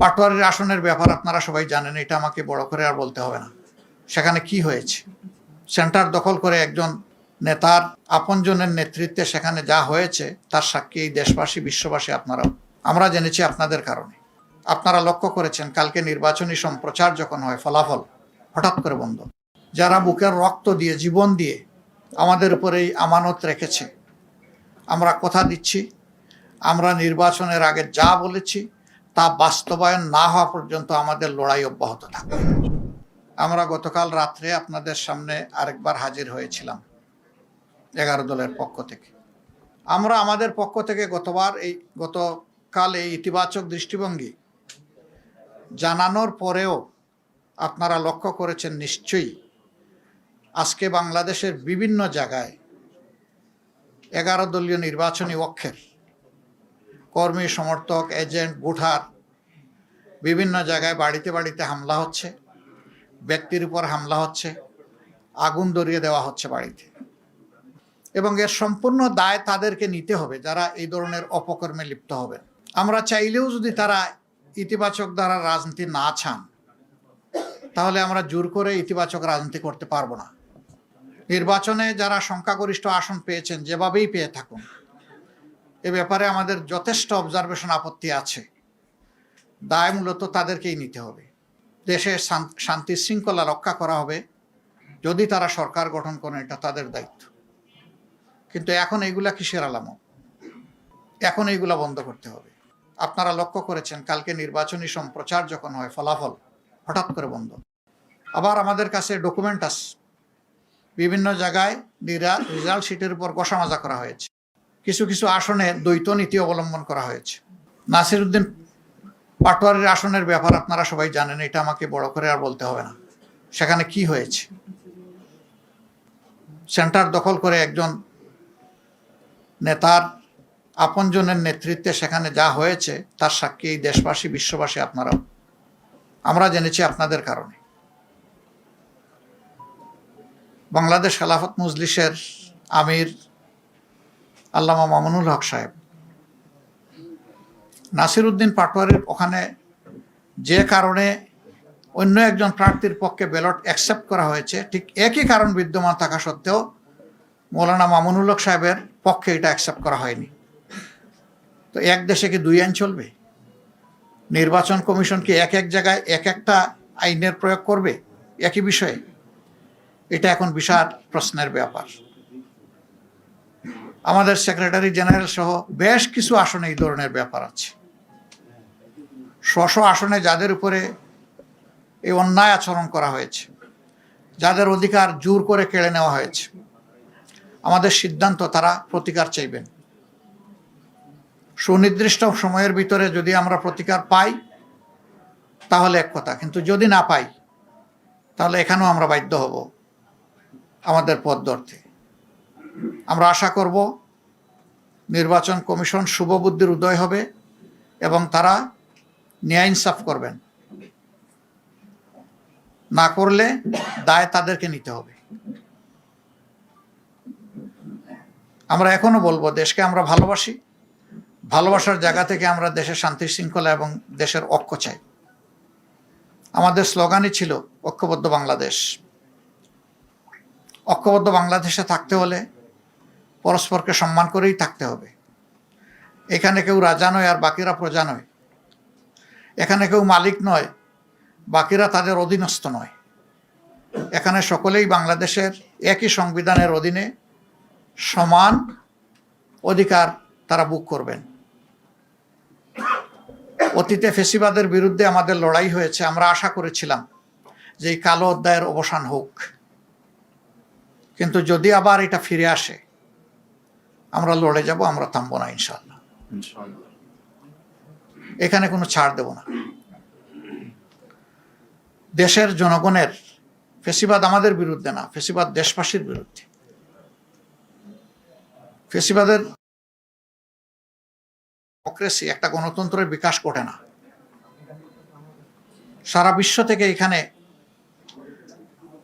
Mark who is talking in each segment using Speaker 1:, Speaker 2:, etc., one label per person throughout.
Speaker 1: পাটোয়ারির আসনের ব্যাপার আপনারা সবাই জানেন, এটা আমাকে বড় করে আর বলতে হবে না। সেখানে কি হয়েছে? সেন্টার দখল করে একজন নেতার আপনজনের নেতৃত্বে সেখানে যা হয়েছে, তার সাক্ষী এই দেশবাসী, বিশ্ববাসী আপনারাও আমরা জেনেছি আপনাদের কারণে। আপনারা লক্ষ্য করেছেন, কালকে নির্বাচনী সম্প্রচার যখন হয়, ফলাফল হঠাৎ করে বন্ধ। যারা বুকের রক্ত দিয়ে, জীবন দিয়ে আমাদের উপরে এই আমানত রেখেছে, আমরা কথা দিচ্ছি, আমরা নির্বাচনের আগে যা বলেছি তা বাস্তবায়ন না হওয়া পর্যন্ত আমাদের লড়াই অব্যাহত থাকবে। আমরা গতকাল রাত্রে আপনাদের সামনে আরেকবার হাজির হয়েছিলাম এগারো দলের পক্ষ থেকে। আমরা আমাদের পক্ষ থেকে গতবার এই গতকাল এই ইতিবাচক দৃষ্টিভঙ্গি জানানোর পরেও আপনারা লক্ষ্য করেছেন নিশ্চয়ই আজকে বাংলাদেশের বিভিন্ন জায়গায় এগারো দলীয় নির্বাচনী অক্ষের কর্মী, সমর্থক, এজেন্ট, ভোটার বিভিন্ন জায়গায় বাড়িতে বাড়িতে হামলা হচ্ছে, ব্যক্তির উপর হামলা হচ্ছে, আগুন ধরিয়ে দেওয়া হচ্ছে বাড়িতে। এবং এর সম্পূর্ণ দায় তাদেরকে নিতে হবে, যারা এই ধরনের অপকর্মে লিপ্ত হবেন। আমরা চাইলেও যদি তারা ইতিবাচক দ্বারা রাজনীতি না চান তাহলে আমরা জোর করে ইতিবাচক রাজনীতি করতে পারব না। নির্বাচনে যারা সংখ্যাগরিষ্ঠ আসন পেয়েছেন, যেভাবেই পেয়ে থাকুন এ ব্যাপারে আমাদের যথেষ্ট অবজারভেশন আপত্তি আছে। দায় মূলত তাদেরকেই নিতে হবে। দেশে শান্তি শৃঙ্খলা রক্ষা করা হবে। যদি তারা সরকার গঠন করেন এটা তাদের দায়িত্ব। কিন্তু এখন এইগুলা কিসের আলামত? এখন এইগুলা বন্ধ করতে হবে। আপনারা লক্ষ্য করেছেন, কালকে নির্বাচনী সম্প্রচার যখন হয়, ফলাফল হঠাৎ করে বন্ধ। আবার আমাদের কাছে ডকুমেন্ট আছে। বিভিন্ন জায়গায় রেজাল্ট শিটের উপর কষামাজা করা হয়েছে। কিছু কিছু আসনে দ্বৈত নীতি অবলম্বন করা হয়েছে। নাসির উদ্দিন পাটোয়ারির আসনের ব্যাপার আপনারা সবাই জানেন, এটা আমাকে বড় করে আর বলতে হবে না। সেখানে কি হয়েছে? সেন্টার দখল করে একজন নেতার আপনজনের নেতৃত্বে সেখানে যা হয়েছে, তার সাক্ষী এই দেশবাসী, বিশ্ববাসী আপনারাও। আমরা জেনেছি আপনাদের কারণে। বাংলাদেশ খেলাফত মজলিসের আমির আল্লামা মামুনুল হক সাহেব। নাসির উদ্দিন পাটোয়ারির ওখানে যে কারণে অন্য একজন প্রার্থীর পক্ষে ব্যালট অ্যাকসেপ্ট করা হয়েছে, ঠিক একই কারণ বিদ্যমান থাকা সত্ত্বেও মৌলানা মামুনুল হক সাহেবের পক্ষে এটা অ্যাকসেপ্ট করা হয়নি। তো এক দেশে কি দুই আইন চলবে? নির্বাচন কমিশন কি এক এক জায়গায় এক একটা আইনের প্রয়োগ করবে? একই বিষয়ে? এটা এখন বিশাল প্রশ্নের ব্যাপার। আমাদের সেক্রেটারি জেনারেল সহ বেশ কিছু আসনে এই ধরনের ব্যাপার আছে। স্ব আসনে যাদের উপরে এই অন্যায় আচরণ করা হয়েছে, যাদের অধিকার জোর করে কেড়ে নেওয়া হয়েছে, আমাদের সিদ্ধান্ত তারা প্রতিকার চাইবেন। সুনির্দিষ্ট সময়ের ভিতরে যদি আমরা প্রতিকার পাই, তাহলে এক কথা, কিন্তু যদি না পাই, তাহলে এখানেও আমরা বাধ্য হব আমাদের পথ ধরতে। আমরা আশা করব নির্বাচন কমিশন শুভবুদ্ধির উদয় হবে এবং তারা ন্যায় ইনসাফ করবেন। না করলে দায় তাদেরকে নিতে হবে। আমরা এখনও বলব, দেশকে আমরা ভালোবাসি, ভালোবাসার জায়গা থেকে আমরা দেশের শান্তি শৃঙ্খলা এবং দেশের ঐক্য চাই। আমাদের স্লোগানই ছিল, ঐক্যবদ্ধ বাংলাদেশ। ঐক্যবদ্ধ বাংলাদেশে থাকতে হলে পরস্পরকে সম্মান করেই থাকতে হবে। এখানে কেউ রাজা নয় আর বাকিরা প্রজা নয়। এখানে কেউ মালিক নয়, বাকিরা তাদের অধীনস্থ নয়। এখানে সকলেই বাংলাদেশের একই সংবিধানের অধীনে সমান অধিকার তারা বুক করবেন। অতীতে ফেসিবাদের বিরুদ্ধে আমাদের লড়াই হয়েছে, আমরা আশা করেছিলাম যে এই কালো অধ্যায়ের অবসান হোক। কিন্তু যদি আবার এটা ফিরে আসে আমরা লড়ে যাব আমরা থামবো না ইনশাল্লাহ এখানে কোনো ছাড় দেব না। দেশের জনগণের ফেসিবাদ আমাদের বিরুদ্ধে না ফেসিবাদ দেশবাসীর বিরুদ্ধে। ফেসিবাদের ডেমোক্রেসি একটা গণতন্ত্রের বিকাশ ঘটে না। সারা বিশ্ব থেকে এখানে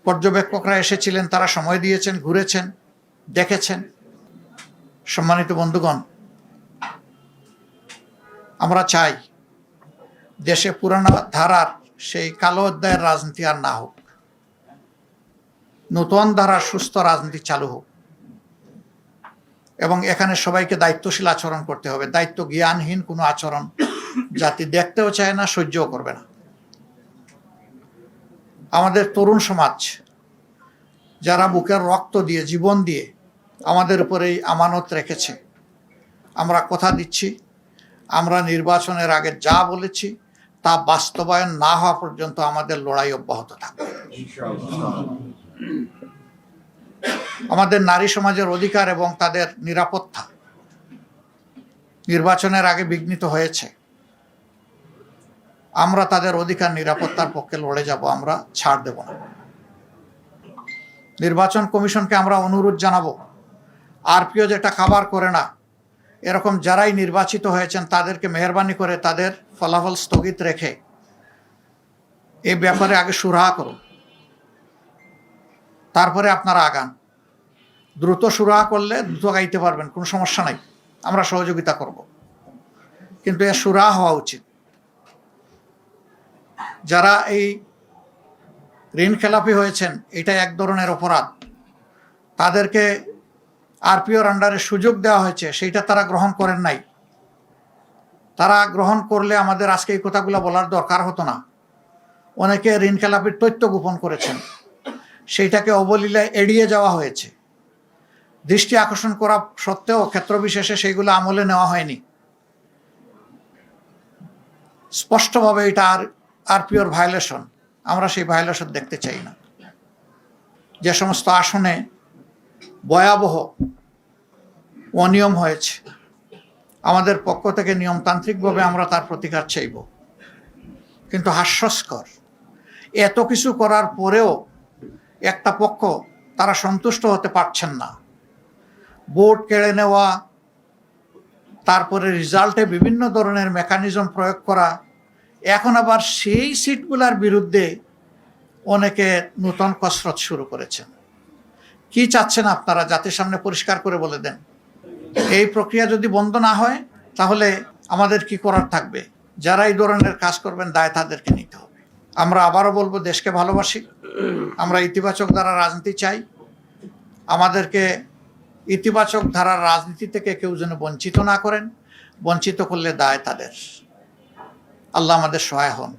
Speaker 1: পর্যবেক্ষকরা এসেছিলেন তারা সময় দিয়েছেন ঘুরেছেন দেখেছেন। সম্মানিত বন্ধুগণ, আমরা চাই দেশে পুরানো ধারার সেই কালো অধ্যায়ের রাজনীতি আর না হোক। নতুন ধারার সুস্থ রাজনীতি চালু হোক। এবং এখানে সবাইকে দায়িত্বশীল আচরণ করতে হবে। দায়িত্ব জ্ঞানহীন কোনো আচরণ জাতি দেখতেও চায় না, সহ্যও করবে না। আমাদের তরুণ সমাজ, যারা বুকের রক্ত দিয়ে, জীবন দিয়ে আমাদের উপরে এই আমানত রেখেছে। আমরা কথা দিচ্ছি, আমরা নির্বাচনের আগে যা বলেছি তা বাস্তবায়ন না হওয়া পর্যন্ত আমাদের লড়াই অব্যাহত থাকবে। আমাদের নারী সমাজের অধিকার এবং তাদের নিরাপত্তা নির্বাচনের আগে বিঘ্নিত হয়েছে। আমরা তাদের অধিকার নিরাপত্তার পক্ষে লড়ে যাব, আমরা ছাড় দেব না। নির্বাচন কমিশনকে আমরা অনুরোধ জানাব আরপিও যেটা খাবার করে না, এরকম যারাই নির্বাচিত হয়েছেন, তাদেরকে মেহরবানি করে তাদের ফলাফল স্থগিত রেখে এই ব্যাপারে আগে সুরাহা করুন। তারপরে আপনারা আগান। দ্রুত সুরাহা করলে দ্রুত গাইতে পারবেন, কোনো সমস্যা নাই। আমরা সহযোগিতা করব। কিন্তু এর সুরাহা হওয়া উচিত। যারা এই ঋণ খেলাপি হয়েছেন, এটা এক ধরনের অপরাধ। তাদেরকে আরপিওর আন্ডারে সুযোগ দেওয়া হয়েছে, সেইটা তারা গ্রহণ করেন নাই। তারা গ্রহণ করলে আমাদের আজকে এই কথাগুলো বলার দরকার হতো না। অনেকে ঋণ খেলাপির তথ্য গোপন করেছেন। সেইটাকে অবলীলায় এড়িয়ে যাওয়া হয়েছে। দৃষ্টি আকর্ষণ করা সত্ত্বেও ক্ষেত্রবিশেষে সেইগুলো আমলে নেওয়া হয়নি। স্পষ্টভাবে এটা আর আরপিওর ভায়োলেশন, আমরা সেই ভায়োলেশন দেখতে চাই না। যে সমস্ত আসনে ভয়াবহ অনিয়ম হয়েছে। আমাদের পক্ষ থেকে নিয়মতান্ত্রিকভাবে আমরা তার প্রতিকার চাইব। কিন্তু হাস্যস্কর, এত কিছু করার পরেও একটা পক্ষ তারা সন্তুষ্ট হতে পারছেন না। ভোট কেড়ে নেওয়া, তারপরে রেজাল্টে বিভিন্ন ধরনের মেকানিজম প্রয়োগ করা, এখন আবার সেই সিটগুলার বিরুদ্ধে অনেকে নূতন কসরত শুরু করেছেন। কি চাচ্ছেন আপনারা? জাতির সামনে পরিষ্কার করে বলে দেন। এই প্রক্রিয়া যদি বন্ধ না হয়, তাহলে আমাদের কি করার থাকবে? যারা এই ধরনের কাজ করবেন, দায় তাদেরকে নিতে হবে। আমরা আবারও বলব, দেশকে ভালোবাসি। আমরা ইতিবাচক দ্বারা রাজনীতি চাই। আমাদেরকে ইতিবাচক ধারার রাজনীতি থেকে কেউ যেন বঞ্চিত না করেন। বঞ্চিত করলে দায় তাদের। আল্লাহ আমাদের সহায় হন।